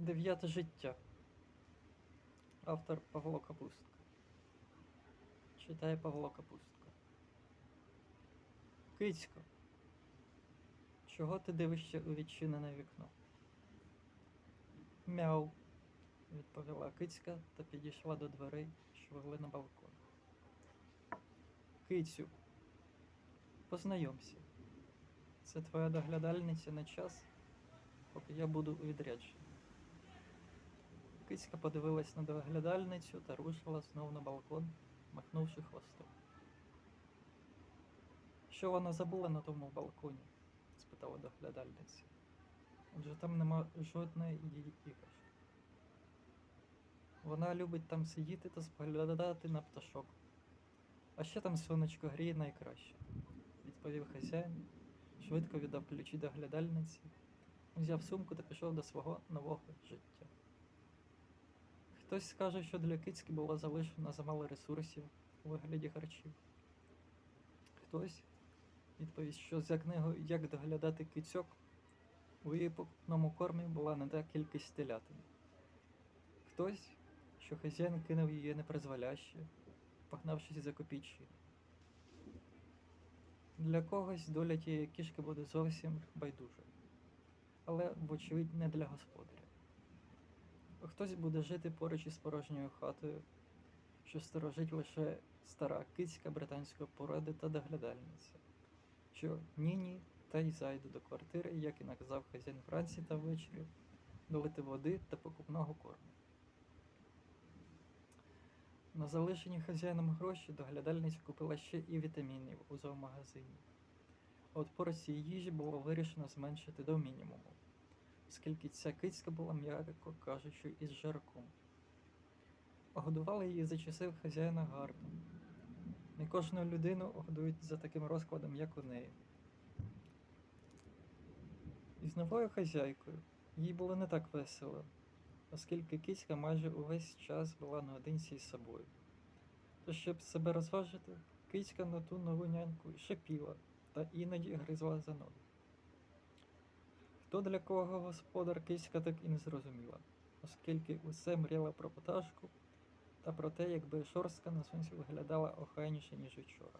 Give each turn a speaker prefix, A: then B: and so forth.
A: Дев'яте життя. Автор Павло Капустка. Читає Павло Капустка. Кицько. Чого ти дивишся у відчинене вікно? Мяу, відповіла кицька та підійшла до дверей, що вели на балкон. Кицю, познайомся. Це твоя доглядальниця на час, поки я буду у відрядженні. Кицька подивилась на доглядальницю та рушила знов на балкон, махнувши хвостом. Що вона забула на тому балконі? спитала доглядальниця. Адже там нема жодної її іграшки. Вона любить там сидіти та споглядати на пташок. А ще там сонечко гріє найкраще, відповів хазяїн, швидко віддав ключі доглядальниці, взяв сумку та пішов до свого нового життя. Хтось скаже, що для кицьки було залишено замало ресурсів у вигляді харчів. Хтось відповість, що за книгою Як доглядати кицьок у її покупному кормі була не та кількість телятин. Хтось, що хазяїн кинув її непризволяще, погнавшись за копійчі. Для когось доля тієї кішки буде зовсім байдуже, але, вочевидь, не для господаря. Хтось буде жити поруч із порожньою хатою, що сторожить лише стара кицька британської породи та доглядальниця, що ні-ні та й зайде до квартири, як і наказав хазяїн вранці та ввечері, долити води та покупного корму. На залишені хазяїном гроші доглядальниця купила ще і вітамінів у зоомагазині. От порції їжі було вирішено зменшити до мінімуму, оскільки ця кицька була, м'яко кажучи, із жарком. Годували її за часів хазяїна гарно. Не кожну людину годують за таким розкладом, як у неї. І з новою хазяйкою їй було не так весело, оскільки кицька майже увесь час була наодинці із собою. Тож, щоб себе розважити, кицька на ту нову няньку шипіла та іноді гризла за ноги. Хто для кого господар киська так і не зрозуміла, оскільки усе мріяла про поташку та про те, якби шорстка на сонці виглядала охайніше, ніж учора.